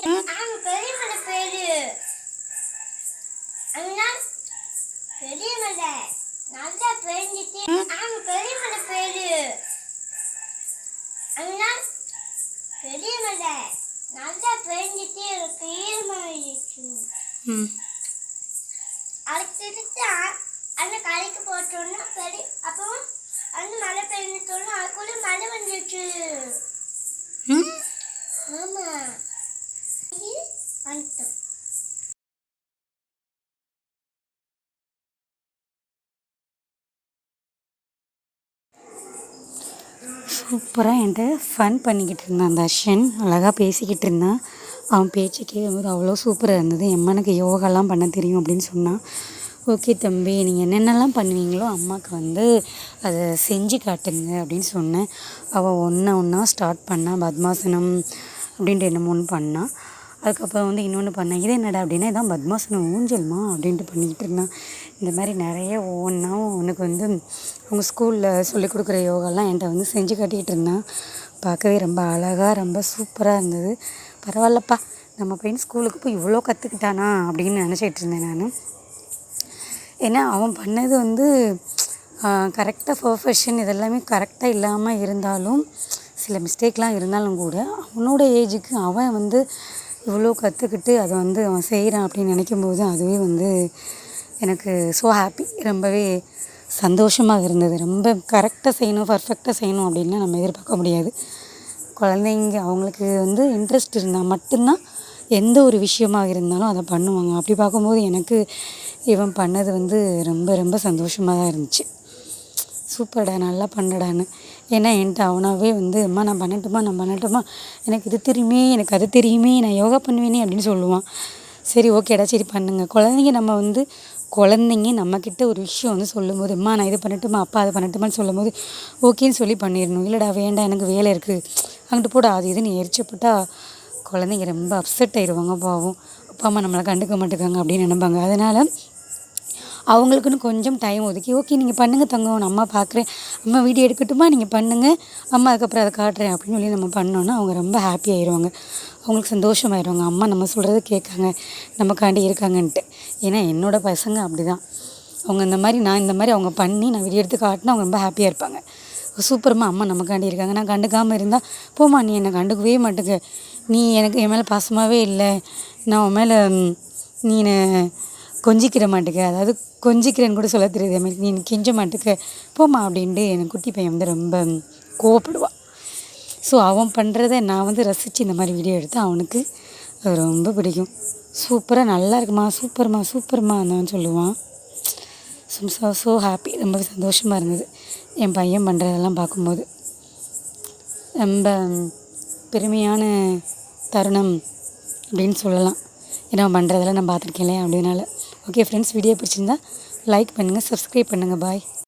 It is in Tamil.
பெரிய மலை பேரு அண்ணா பெரிய மலை நல்லா பெஞ்சிட்டு ஆமா பெரிய மலை பேரு அண்ணா பெரிய மலை நல்லா பெஞ்சிட்டு எனக்கு ஈரமாயிடுச்சு ம் அடுத்தடுத்து அந்த கடைக்கு போட்டோன்னா பெரிய அப்புறம் அந்த மழை பெய்ஞ்சிட்டோன்னா அதுக்குள்ள மழை வந்துச்சு ம் ஆமா இது வந்துட்டோம் சூப்பராக என்கிட்ட ஃபன் பண்ணிக்கிட்டு இருந்தான் தர்ஷன். அழகாக பேசிக்கிட்டு இருந்தான். அவன் பேச்சு கேட்கும்போது அவ்வளோ சூப்பராக இருந்தது. எம்மா எனக்கு யோகாலாம் பண்ண தெரியும் அப்படின்னு சொன்னான். ஓகே தம்பி நீங்கள் என்னென்னலாம் பண்ணுவீங்களோ அம்மாவுக்கு வந்து அதை செஞ்சு காட்டுங்க அப்படின்னு சொன்னேன். அவள் ஒன்றா ஒன்றா ஸ்டார்ட் பண்ணா பத்மாசனம் அப்படின்ட்டு என்னமோ ஒன்று பண்ணான் அதுக்கப்புறம் வந்து இன்னொன்று பண்ணேன். இது என்னடா அப்படின்னா இதான் பத்மாசனம் ஊஞ்சல்மா? அப்படின்ட்டு பண்ணிக்கிட்டு இருந்தான். இந்த மாதிரி நிறைய ஒவ்வொன்றா உனக்கு வந்து அவங்க ஸ்கூலில் சொல்லிக் கொடுக்குற யோகாலாம் என்கிட்ட வந்து செஞ்சு கட்டிக்கிட்டு இருந்தான். பார்க்கவே ரொம்ப அழகாக ரொம்ப சூப்பராக இருந்தது. பரவாயில்லப்பா நம்ம பையன் ஸ்கூலுக்கு போய் இவ்வளோ கற்றுக்கிட்டானா அப்படின்னு நினச்சிட்டு இருந்தேன் நான். ஏன்னா அவன் பண்ணது வந்து கரெக்டாக பர்ஃபெக்ஷன் இதெல்லாமே கரெக்டாக இல்லாமல் இருந்தாலும் சில மிஸ்டேக்லாம் இருந்தாலும் கூட அவனோட ஏஜுக்கு அவன் வந்து இவ்வளோ கற்றுக்கிட்டு அதை வந்து அவன் செய்கிறான் அப்படின்னு நினைக்கும் போது அதுவே வந்து எனக்கு ஸோ ஹாப்பி ரொம்பவே சந்தோஷமாக இருந்தது. ரொம்ப கரெக்டாக செய்யணும் பர்ஃபெக்டாக செய்யணும் அப்படின்னு நம்ம எதிர்பார்க்க முடியாது. குழந்தைங்க அவங்களுக்கு வந்து இன்ட்ரெஸ்ட் இருந்தால் மட்டும்தான் எந்த ஒரு விஷயமாக இருந்தாலும் அதை பண்ணுவாங்க. அப்படி பார்க்கும்போது எனக்கு இவன் பண்ணது வந்து ரொம்ப ரொம்ப சந்தோஷமாக தான் இருந்துச்சு. சூப்பர்டா நல்லா பண்ணுடான்னு. ஏன்னா என்கிட்ட அவனாகவே வந்து அம்மா நான் பண்ணட்டுமா நான் பண்ணட்டுமா எனக்கு இது தெரியுமே எனக்கு அது தெரியுமே நான் யோகா பண்ணுவேனே அப்படின்னு சொல்லுவான். சரி ஓகேடா சரி பண்ணுங்க. குழந்தைங்க நம்ம வந்து குழந்தைங்க நம்மக்கிட்ட ஒரு விஷயம் வந்து சொல்லும்போது அம்மா நான் இது பண்ணட்டுமா அப்பா அது பண்ணட்டுமான்னு சொல்லும்போது ஓகேன்னு சொல்லி பண்ணிடணும். இல்லைடா வேண்டாம் எனக்கு வேலை இருக்குது அங்கிட்டு போடா அது இதுன்னு எரிச்சப்பட்டா குழந்தைங்க ரொம்ப அப்செட் ஆயிடுவாங்க பாவம். அப்பா அம்மா நம்மளை கண்டுக்க மாட்டேங்காங்க அப்படின்னு நினைப்பாங்க. அதனால் அவங்களுக்குன்னு கொஞ்சம் டைம் ஒதுக்கி ஓகே நீங்கள் பண்ணுங்கள் தங்கம் நான் அம்மா பார்க்குறேன் அம்மா வீடியோ எடுக்கட்டுமா? நீங்கள் பண்ணுங்கள் அம்மா அதுக்கப்புறம் அதை காட்டுறேன் அப்படின்னு சொல்லி நம்ம பண்ணோன்னா அவங்க ரொம்ப ஹாப்பி ஆயிடுவாங்க அவங்களுக்கு சந்தோஷமாயிடுவாங்க அம்மா நம்ம சொல்கிறத கேட்காங்க. நமக்காண்டி இருக்காங்கன்ட்டு. ஏன்னா என்னோடய பசங்க அப்படி தான் அவங்க இந்த மாதிரி நான் இந்த மாதிரி அவங்க பண்ணி நான் வீடியோ எடுத்து காட்டினா அவங்க ரொம்ப ஹாப்பியாக இருப்பாங்க. சூப்பரமாக அம்மா நமக்காண்டி இருக்காங்க. நான் கண்டுக்காமல் இருந்தால் போம்மா நீ என்னை கண்டுக்கவே மாட்டேங்க நீ எனக்கு என் மேலே பாசமாகவே இல்லை. நான் உன் மேலே நீ கொஞ்சிக்கிற மாட்டுக்க. அதாவது கொஞ்சிக்கிறேன்னு கூட சொல்ல தெரியுது. அது மாதிரி நீ கெஞ்ச மாட்டுக்கு போம்மா அப்படின்ட்டு எனக்கு குட்டி பையன் வந்து ரொம்ப கோவப்படுவான் ஸோ அவன் பண்ணுறத நான் வந்து ரசித்து இந்த மாதிரி வீடியோ எடுத்து அவனுக்கு அது ரொம்ப பிடிக்கும். சூப்பராக நல்லா இருக்குமா? சூப்பர்மா? சூப்பர்மா? அந்தவன் சொல்லுவான். ஸோ ஸோ ஸோ ஹாப்பி ரொம்ப சந்தோஷமாக இருந்தது. என் பையன் பண்ணுறதெல்லாம் பார்க்கும்போது. ரொம்ப பெருமையான தருணம் அப்படின்னு சொல்லலாம். ஏன்னா அவன் பண்ணுறதெல்லாம் நான் பார்த்துருக்கேன் இல்லையா அப்படினால ஓகே ஃப்ரெண்ட்ஸ் வீடியோ பிடிச்சிருந்தா லைக் பண்ணுங்கள் சப்ஸ்கிரைப் பண்ணுங்கள் பாய்